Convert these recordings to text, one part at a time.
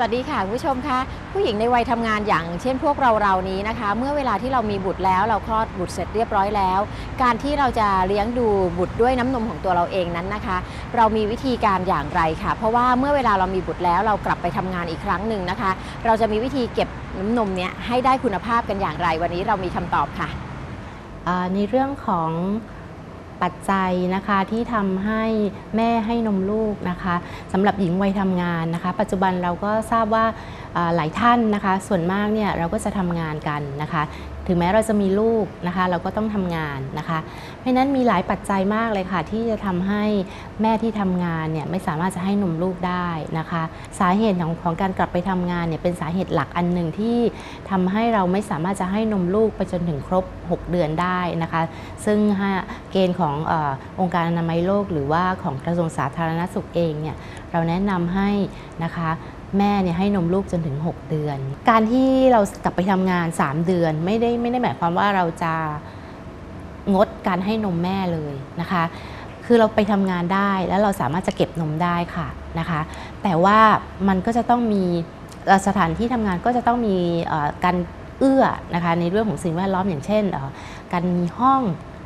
สวัสดีค่ะผู้ชมคะผู้หญิงในวัยทำงานอย่างเช่นพวกเราเรานี้นะคะ เมื่อเวลาที่เรามีบุตรแล้ว เราคลอดบุตรเสร็จเรียบร้อยแล้ว การที่เราจะเลี้ยงดูบุตรด้วยน้ำนมของตัวเราเองนั้นนะคะ เรามีวิธีการอย่างไรค่ะ เพราะว่าเมื่อเวลาเรามีบุตรแล้วเรากลับไปทำงานอีกครั้งหนึ่งนะคะ เราจะมีวิธีเก็บน้ำนมเนี้ยให้ได้คุณภาพกันอย่างไร วันนี้เรามีคำตอบค่ะอ่าในเรื่องของ ปัจจัยนะคะที่ทำให้แม่ให้นมลูกนะคะสำหรับหญิงวัยทำงานนะคะ ปัจจุบันเราก็ทราบว่าหลายท่านนะคะ ส่วนมากเนี่ยเราก็จะทำงานกันนะคะ ถึงแม้เราจะมีลูกนะคะ เราก็ต้องทำงานนะคะ เพราะนั้นมีหลายปัจจัยมากเลยค่ะ ที่จะทำให้แม่ที่ทำงานเนี่ยไม่สามารถจะให้นมลูกได้นะคะ สาเหตุของของการกลับไปทำงานเนี่ยเป็นสาเหตุหลักอันหนึ่งที่ทำให้เราไม่สามารถจะให้นมลูกไปจนถึงครบ 6 เดือนได้นะคะ ซึ่งเกณฑ์ของเออองค์การอนามัยโลก หรือว่าของกระทรวงสาธารณสุขเองเนี่ยเราแนะนำให้นะคะแม่เนี่ยให้นมลูกจนถึง 6 เดือน การที่เรากลับไปทำงาน 3 เดือนไม่ได้ไม่ได้หมายความว่าเราจะงดการให้นมแม่เลยนะคะ คือเราไปทำงานได้แล้วเราสามารถจะเก็บนมได้ค่ะนะคะ แต่ว่ามันก็จะต้องมีสถานที่ทำงานก็จะต้องมีการเอื้อนะคะในเรื่องของสิ่งแวดล้อมอย่างเช่นการมีห้อง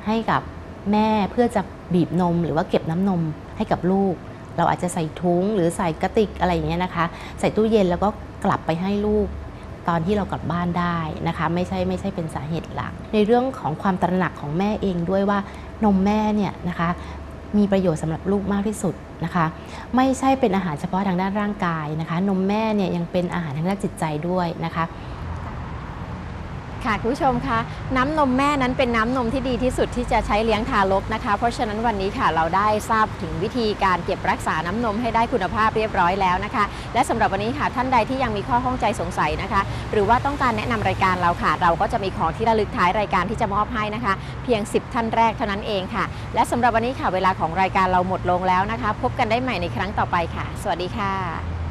ให้กับ แม่เพื่อจะบีบนมหรือว่าเก็บน้ำนมให้กับลูก เราอาจจะใส่ถุงหรือใส่กระติกอะไรอย่างเงี้ยนะคะ ใส่ตู้เย็นแล้วก็กลับไปให้ลูกตอนที่เรากลับบ้านได้นะคะ ไม่ใช่ไม่ใช่เป็นสาเหตุหลัก ในเรื่องของความตระหนักของแม่เองด้วยว่านมแม่เนี่ยนะคะมีประโยชน์สำหรับลูกมากที่สุดนะคะ ไม่ใช่เป็นอาหารเฉพาะทางด้านร่างกายนะคะ นมแม่เนี่ยยังเป็นอาหารทางด้านจิตใจด้วยนะคะ ค่ะคุณผู้ชมคะน้ำนมแม่นั้นเป็นน้ำนมที่ดีที่สุดที่จะใช้เลี้ยงทารกนะคะ เพราะฉะนั้นวันนี้ค่ะเราได้ทราบถึงวิธีการเก็บรักษาน้ำนมให้ได้คุณภาพเรียบร้อยแล้วนะคะ และสำหรับวันนี้ค่ะท่านใดที่ยังมีข้อข้องใจสงสัยนะคะ หรือว่าต้องการแนะนำรายการเราค่ะ เราก็จะมีของที่ระลึกท้ายรายการที่จะมอบให้นะคะ เพียง 10 ท่านแรกเท่านั้นเองค่ะ และสำหรับวันนี้ค่ะเวลาของรายการเราหมดลงแล้วนะคะ พบกันได้ใหม่ในครั้งต่อไปค่ะ สวัสดีค่ะ